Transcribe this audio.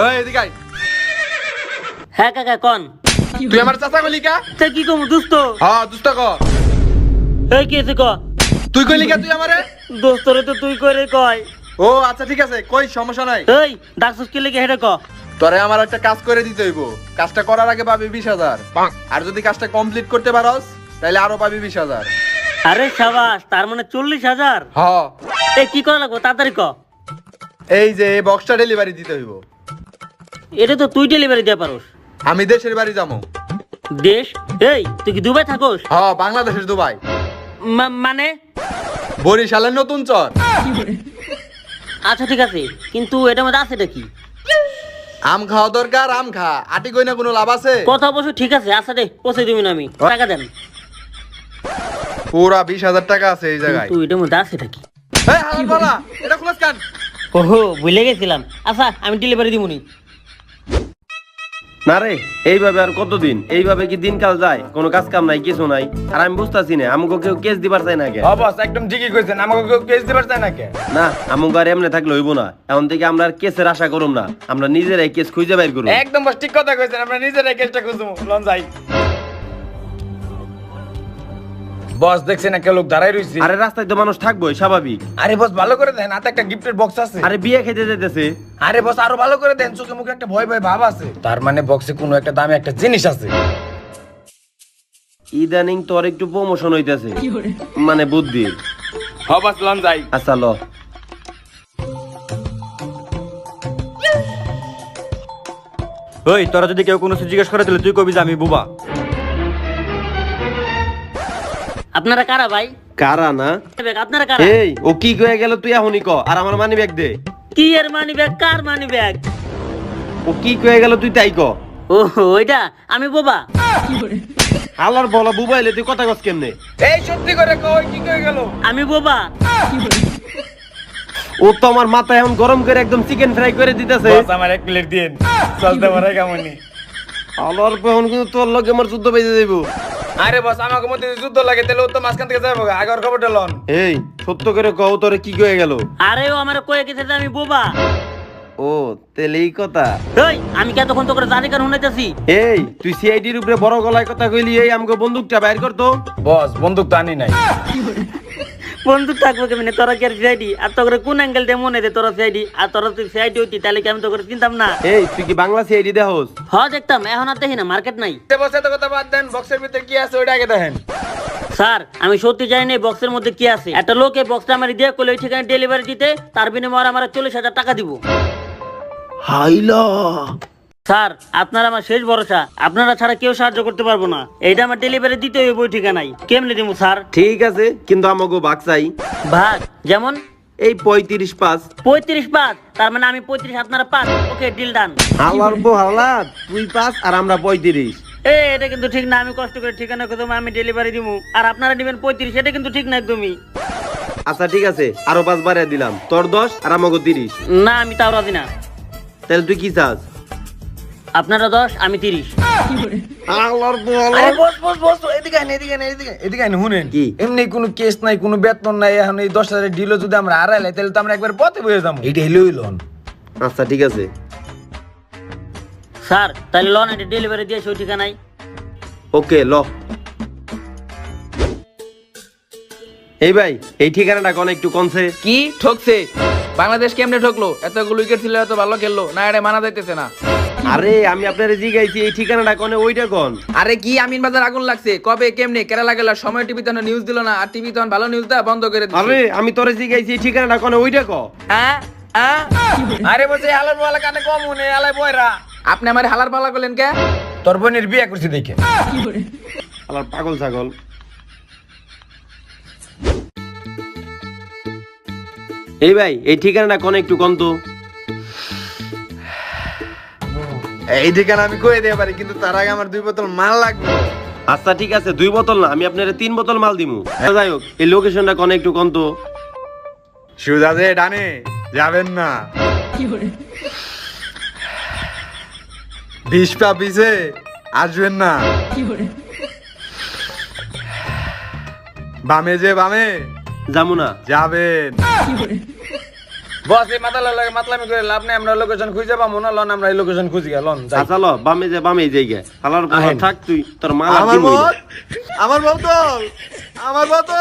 ওই এদিকে আয়। হ্যাঁ কাকা কন। তুই আমার চাচা কইলি কা? তা কি কম দোস্ত? হ্যাঁ দুষ্ট ক। এই কি আছে ক? তুই কইলি কা তুই আমারে? দোস্তরে তো তুই করে কয়। ও আচ্ছা ঠিক আছে কই সমস্যা নাই। এই ডাকছস কি লেগে হেডে ক? তোরে আমার একটা কাজ করে দিতে হইব। কাজটা করার আগে পাবি বিশ হাজার। আর যদি কাজটা কমপ্লিট করতে পারস তাহলে আরও পাবি বিশ হাজার। আরে সাবাস তার মানে চল্লিশ হাজার? হ এই কি করা লাগবো তাড়াতাড়ি ক। এই যে এই বক্সটা ডেলিভারি দিতে হইব। এটা তো তুই ডেলিভারি দিয়ে পারোস। আমি দেশের বাড়ি যাব। দেশ? এই তুই কি দুবাই থাকোস? হ বাংলাদেশের দুবাই। মা- মানে? বরিশালের নতুন চর। আচ্ছা ঠিক আছে। কিন্তু এটার মধ্যে আছে এটা কি? আম খাওয়া দরকার আম খা। আটি কই না কোনো লাভ আছে? কথা অবশ্য ঠিক আছে। আচ্ছা দে পৌঁছে দিবি না আমি। টাকা দেন। পুরা বিশ হাজার টাকা আছে এই জায়গায়। তুই এটার মধ্যে আছে এটা কি? এই হালাল এটা খুলস কান? ওহো ভুলে গেছিলাম। আচ্ছা আমি ডেলিভারি দিবনি না রে এইভাবে আর কতদিন? এইভাবে কি দিনকাল যায়? কোনো কাজ কাম নাই কিছু নাই। আর আমি বুঝতাছি না আমাকে কেউ কেস দিবার চাই না কে বস একদম ঠিকই কইছেন আমাকে কেউ কেস দিবার চাই না কে না আমাকে আর এমনি থাকলে হইব না। এখন থেকে আমরা আর কেসের আশা করুম না। আমরা নিজেরাই কেস খুঁজে বাইর করুম। একদম ঠিক কথা কইছেন আমরা নিজেরাই কেসটা খুঁজবো। লন যাই। বস দেখছেন একটা লোক দাঁড়াই রইছে। আরে রাস্তায় তো মানুষ থাকবোই স্বাভাবিক। আরে বস ভালো করে দেন হাতে একটা গিফটের বক্স আছে। আরে বিয়ে খেতে যেতেছে আরে বস আরও ভালো করে দেন চোখে মুখে একটা ভয় ভয় ভাব আছে। তার মানে বক্সে কোনো একটা দামি একটা জিনিস আছে। ইদানিং তোর একটু প্রমোশন হইতেছে। মানে বুদ্ধি। হ বস লন যাই। আচ্ছা ল। ওই তোরা যদি কেউ কোনো কিছু জিজ্ঞেস করে তাহলে তুই কবি যে আমি বুবা। আপনারা কারা ভাই? কারা না? আপনারা কারা? এই ও কি কয়ে গেল তুই এখনই ক আর আমার মানি ব্যাগ দে। কি এর মানি ব্যাগ কার মানি ব্যাগ ও কি কয়ে গেল তুই তাই ক। ও ওইটা? আমি বোবা। আল্লাহর বলা বুবাইলে তুই কথা কস কেমনে? এই সত্যি করে কই কি কই গেল? আমি বোবা। ও তো আমার মাথা এখন গরম করে একদম চিকেন ফ্রাই করে দিতেছে। বস আমার এক প্লেট দিন সস্তা মারে কেমনই আল্লাহর এখন কিন্তু তোর লগে আমার যুদ্ধ বেজে দেবো। আরে বস আমাকে মধ্যে যুদ্ধ লাগে তাহলে ও তো মাঝখান থেকে যাব গা। আগের খবরটা লন। এই সত্য করে কও তোরে কি কয়ে গেল? আরে ও আমার কয়ে গেছে যে আমি বোবা। ও তেলে এই কথা। এই আমি কে তখন তো করে জানি কারণ শুনাইতেছি? এই তুই সিআইডির উপরে বড় গলায় কথা কইলি এই আমাকে বন্দুকটা বাইর করতো বস বন্দুক তো আনি নাই। বন্ধু থাকব কেমনি? তোরা কি আর সিআইডি আর তোর কোন অ্যাঙ্গেল দিয়ে মনে দে তোরা সিআইডি আর তোরা তুই সিআইডি হইতি তাহলে কি আমি তো করে চিনতাম না? এই তুই কি বাংলা সিআইডি দেহস? হ দেখতাম। এখন আর দেখি না মার্কেট নাই। তে বসে তো কথা বাদ দেন বক্সের ভিতরে কি আছে ওইটা আগে দেখেন। স্যার আমি সত্যি জানি না বক্সের মধ্যে কি আছে। একটা লোক এই বক্সটা আমার দিয়ে করলে ওই ঠিকানা ডেলিভারি দিতে তার বিনিময়ে আমার চল্লিশ হাজার টাকা দিব। হাইলা! স্যার আপনার আমার শেষ ভরসা। আপনারা ছাড়া কেউ সাহায্য করতে পারব না। এইটা আমার ডেলিভারি দিতে হবে ওই ঠিকানাই কেমনে দিব স্যার? ঠিক আছে কিন্তু আমাকে বাক চাই। ভাগ যেমন? এই পঁয়ত্রিশ পাঁচ। পঁয়ত্রিশ পাঁচ? তার মানে আমি পঁয়ত্রিশ আপনারা পাঁচ। ওকে ডিল ডান হালার বো হালা তুই পাঁচ আর আমরা পঁয়ত্রিশ। এ এটা কিন্তু ঠিক না আমি কষ্ট করে ঠিকানা কোথাও আমি ডেলিভারি দিব আর আপনারা দিবেন পঁয়ত্রিশ এটা কিন্তু ঠিক না একদমই। আচ্ছা ঠিক আছে আরও পাঁচ বারে দিলাম। তোর দশ আর আমাকে তিরিশ। না আমি তাও রাজি না। তাহলে তুই কি চাস? আপনারা দশ আমি তিরিশ। আল্লাহর বো আরে বস বস বস এদিকে আইন এদিকে আইন এদিকে এদিকে আইন শুনেন। কি? এমনি কোনো কেস নাই কোনো বেতন নাই এখন এই দশ হাজার ডিলও যদি আমরা হারাইলাই তাহলে তো আমরা একবার পথে বয়ে যাব। এইটা হইলেই লোন আচ্ছা ঠিক আছে। স্যার তাহলে লন এটা ডেলিভারি দিয়ে ওই ঠিকানায় ওকে ল। এই ভাই এই ঠিকানাটা কোন একটু কনসে কি? ঠকছে? বাংলাদেশ কেমনে ঠকলো? এতগুলো উইকেট ছিল এত ভালো খেললো? না এটা মানা যাইতেছে না। আরে আমি আপনার জিগাইছি এই ঠিকানাটা কোনে ওইটা কোন? আরে কি আমিন বাজার আগুন লাগছে? কবে কেমনে? কেরালা গেল সময় টিভি তখন নিউজ দিল না? আর টিভি তখন ভালো নিউজ দেওয়া বন্ধ করে দিছে। আরে আমি তোরে জিগাইছি এই ঠিকানাটা কোনে ওইটা ক? হ্যাঁ? হ্যাঁ? আরে বসে হালার বলা কানে কম শুনে আলাই বয়রা। আপনি আমার হালার পালা করলেন কে? তোর বোনের বিয়ে করছি দেখে। আলার পাগল ছাগল। এই ভাই এই ঠিকানাটা কোন একটু কোন তো? এই ঠিকানা আমি কয়ে দিতে পারি কিন্তু তার আগে আমার দুই বোতল মাল লাগবে। আচ্ছা ঠিক আছে দুই বোতল না আমি আপনার তিন বোতল মাল দিমু। যাই হোক এই লোকেশনটা কোন একটু কোন তো? সুজা যে ডানে যাবেন না। বিষ পা পিছে আসবেন না। বামে যে বামে যামু না। যাবেন। বস এই মাতালা লাগে মাতলামি করে লাভ নেই আমরা লোকেশন খুঁজে পাবো না লন আমরা এই লোকেশন খুঁজি গেলন যাই। আচ্ছা বামে যে বামে যাই গে থাক তুই তোর মা আমার বউ আমার বউ তো আমার